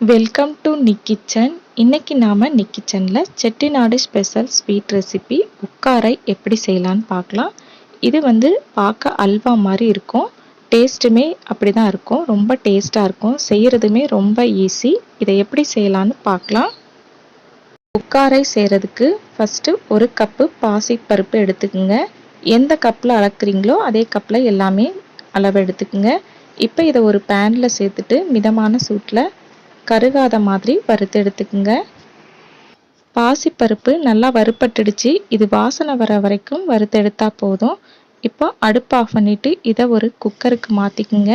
Welcome to Nick kitchen இன்னைக்கு நாம Nick கிச்சனில் செட்டிநாடு ஸ்பெஷல் ஸ்வீட் ரெசிபி உக்காரை எப்படி செய்யலான்னு பார்க்கலாம். இது வந்து பார்க்க அல்வா மாதிரி இருக்கும். டேஸ்ட்டுமே அப்படி தான் இருக்கும். ரொம்ப டேஸ்ட்டாக இருக்கும். செய்கிறதுமே ரொம்ப ஈஸி இதை எப்படி செய்யலான்னு பார்க்கலாம். உக்காரை செய்கிறதுக்கு ஃபஸ்ட்டு ஒரு கப்பு பாசிப்பருப்பு எடுத்துக்கோங்க. எந்த கப்பில் அளக்குறீங்களோ அதே கப்பில் எல்லாமே அளவு எடுத்துக்கோங்க. இப்போ இதை ஒரு பேனில் சேர்த்துட்டு மிதமான சூட்டில் கருகாத மாதிரி வறுத்து எடுத்துக்கோங்க. பாசிப்பருப்பு நல்லா வறுப்பட்டுடுச்சு இது வாசனை வர வரைக்கும் வறுத்து எடுத்தால் போதும். இப்போ அடுப்பு ஆஃப் பண்ணிவிட்டு இதை ஒரு குக்கருக்கு மாற்றிக்குங்க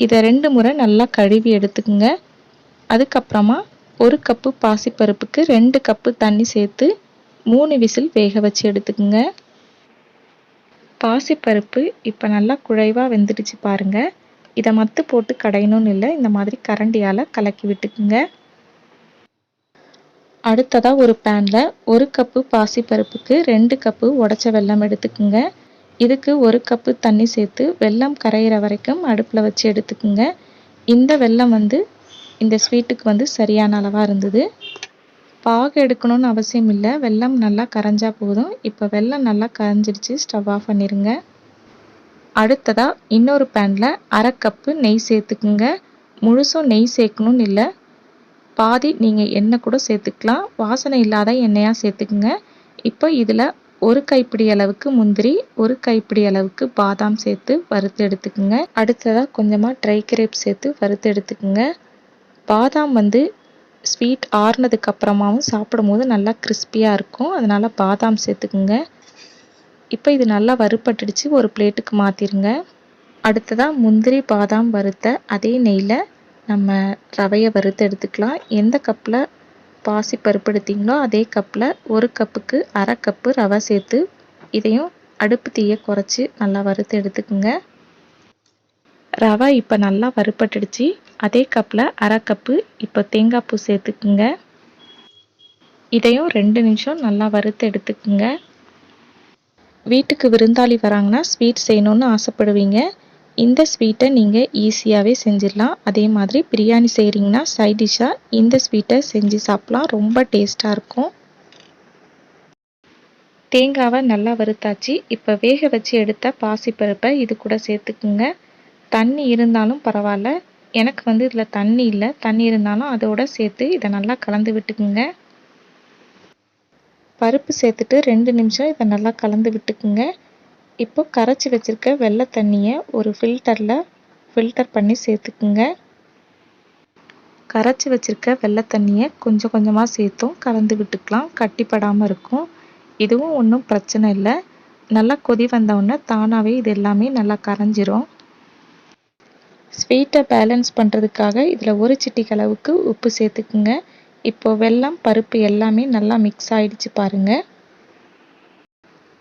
இதை ரெண்டு முறை நல்லா கழுவி எடுத்துக்குங்க. அதுக்கப்புறமா ஒரு கப்பு பாசிப்பருப்புக்கு ரெண்டு கப்பு தண்ணி சேர்த்து மூணு விசில் வேக வச்சு எடுத்துக்குங்க. பாசிப்பருப்பு இப்போ நல்லா குழைவாக வெந்துடுச்சு பாருங்கள் இதை மத்து போட்டு கடையணும்னு இல்லை. இந்த மாதிரி கரண்டியால் கலக்கி விட்டுக்குங்க. அடுத்ததாக ஒரு பேனில் ஒரு கப்பு பாசிப்பருப்புக்கு ரெண்டு கப்பு உடச்ச வெல்லம் எடுத்துக்குங்க. இதுக்கு ஒரு கப்பு தண்ணி சேர்த்து வெல்லம் கரையிற வரைக்கும் அடுப்பில் வச்சு எடுத்துக்குங்க. இந்த வெல்லம் வந்து இந்த ஸ்வீட்டுக்கு வந்து சரியான அளவாக இருந்தது. பாகு எடுக்கணும்னு அவசியம் இல்லை. வெல்லம் நல்லா கரைஞ்சா போதும். இப்போ வெல்லம் நல்லா கரைஞ்சிருச்சு. ஸ்டவ் ஆஃப் பண்ணிடுங்க அடுத்ததாக இன்னொரு பேனில் அரை கப்பு நெய் சேர்த்துக்குங்க. முழுசும் நெய் சேர்க்கணும்னு இல்லை. பாதி நீங்கள் எண்ணெய் கூட சேர்த்துக்கலாம். வாசனை இல்லாத எண்ணெயாக சேர்த்துக்குங்க. இப்போ இதில் ஒரு கைப்பிடி அளவுக்கு முந்திரி ஒரு கைப்பிடி அளவுக்கு பாதாம் சேர்த்து வறுத்து எடுத்துக்குங்க. அடுத்ததாக கொஞ்சமாக ட்ரை கிரேப் சேர்த்து வறுத்து எடுத்துக்குங்க. பாதாம் வந்து ஸ்வீட் ஆறுனதுக்கு அப்புறமாவும் சாப்பிடும்போது நல்லா கிறிஸ்பியாக இருக்கும். அதனால் பாதாம் சேர்த்துக்குங்க. இப்போ இது நல்லா வறுப்பட்டுடுச்சு ஒரு பிளேட்டுக்கு மாற்றிருங்க அடுத்ததாக முந்திரி பாதாம் வறுத்த அதே நெய்யில் நம்ம ரவையை வறுத்து எடுத்துக்கலாம். எந்த கப்பில் பாசி பருப்பு எடுத்திங்களோ அதே கப்பில் ஒரு கப்புக்கு அரை கப்பு ரவை சேர்த்து இதையும் அடுப்பு தீயை குறைச்சி நல்லா வறுத்து எடுத்துக்குங்க. ரவை இப்போ நல்லா வறுப்பட்டுடுச்சு அதே கப்பில் அரை கப்பு இப்போ தேங்காய் பூ சேர்த்துக்குங்க. இதையும் ரெண்டு நிமிஷம் நல்லா வறுத்து எடுத்துக்குங்க. வீட்டுக்கு விருந்தாளி வராங்கன்னா ஸ்வீட் செய்யணுன்னு ஆசைப்படுவீங்க. இந்த ஸ்வீட்டை நீங்கள் ஈஸியாகவே செஞ்சிடலாம். அதே மாதிரி பிரியாணி செய்கிறீங்கன்னா சைட் டிஷ்ஷாக இந்த ஸ்வீட்டை செஞ்சு சாப்பிட்லாம். ரொம்ப டேஸ்ட்டாக இருக்கும். தேங்காவை நல்லா வறுத்தாச்சு. இப்போ வேக வச்சு எடுத்த பாசிப்பருப்பை இது கூட சேர்த்துக்குங்க. தண்ணி இருந்தாலும் பரவாயில்ல. எனக்கு வந்து இதில் தண்ணி இல்லை. தண்ணி இருந்தாலும் அதோட சேர்த்து இதை நல்லா கலந்து விட்டுக்குங்க. பருப்பு சேர்த்துட்டு ரெண்டு நிமிஷம் இதை நல்லா கலந்து விட்டுக்குங்க. இப்போ கரைச்சி வச்சுருக்க வெள்ளை தண்ணியை ஒரு ஃபில்டரில் ஃபில்டர் பண்ணி சேர்த்துக்குங்க. கரைச்சி வச்சுருக்க வெள்ளை தண்ணியை கொஞ்சம் கொஞ்சமாக சேர்த்தும் கலந்து விட்டுக்கலாம். கட்டிப்படாமல் இருக்கும். இதுவும் ஒன்றும் பிரச்சனை இல்லை. நல்லா கொதி வந்தவுடனே தானாகவே இது எல்லாமே நல்லா கரைஞ்சிரும். ஸ்வீட்டை பேலன்ஸ் பண்ணுறதுக்காக இதில் ஒரு சிட்டிக்கு அளவுக்கு உப்பு சேர்த்துக்குங்க. இப்போ வெல்லம் பருப்பு எல்லாமே நல்லா மிக்ஸ் ஆயிடுச்சு பாருங்க.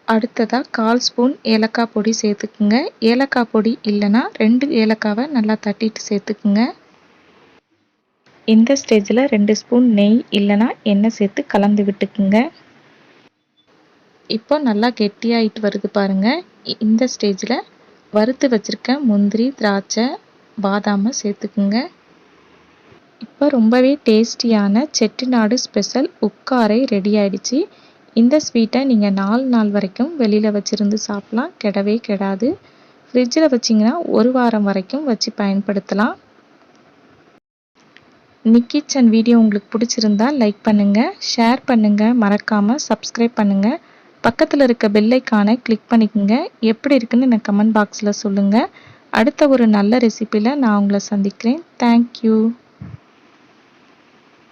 அடுத்ததாக கால் ஸ்பூன் ஏலக்காய் பொடி சேர்த்துக்குங்க. ஏலக்காய் பொடி இல்லைன்னா ரெண்டு ஏலக்காவை நல்லா தட்டிட்டு சேர்த்துக்குங்க. இந்த ஸ்டேஜில் ரெண்டு ஸ்பூன் நெய் இல்லைன்னா எண்ணெய் சேர்த்து கலந்து விட்டுக்குங்க. இப்போ நல்லா கெட்டியாயிட்டு வருது பாருங்க. இந்த ஸ்டேஜில் வறுத்து வச்சுருக்க முந்திரி திராட்சை பாதாமை சேர்த்துக்குங்க. இப்போ ரொம்பவே டேஸ்டியான செட்டிநாடு ஸ்பெஷல் உக்காரை ரெடி ஆயிடுச்சு. இந்த ஸ்வீட்டை நீங்கள் நாலு நாள் வரைக்கும் வெளியில் வச்சுருந்து சாப்பிட்லாம். கெடவே கெடாது. ஃப்ரிட்ஜில் வச்சிங்கன்னா ஒரு வாரம் வரைக்கும் வச்சு பயன்படுத்தலாம். நிக்கிச்சன் வீடியோ உங்களுக்கு பிடிச்சிருந்தா லைக் பண்ணுங்கள் ஷேர் பண்ணுங்கள் மறக்காமல் சப்ஸ்கிரைப் பண்ணுங்கள் பக்கத்தில் இருக்க பெல்லைக்கானை கிளிக் பண்ணிக்கோங்க. எப்படி இருக்குன்னு எனக்கு கமெண்ட் பாக்ஸில் சொல்லுங்கள் அடுத்த ஒரு நல்ல ரெசிப்பியில் நான் உங்களை சந்திக்கிறேன். தேங்க்யூ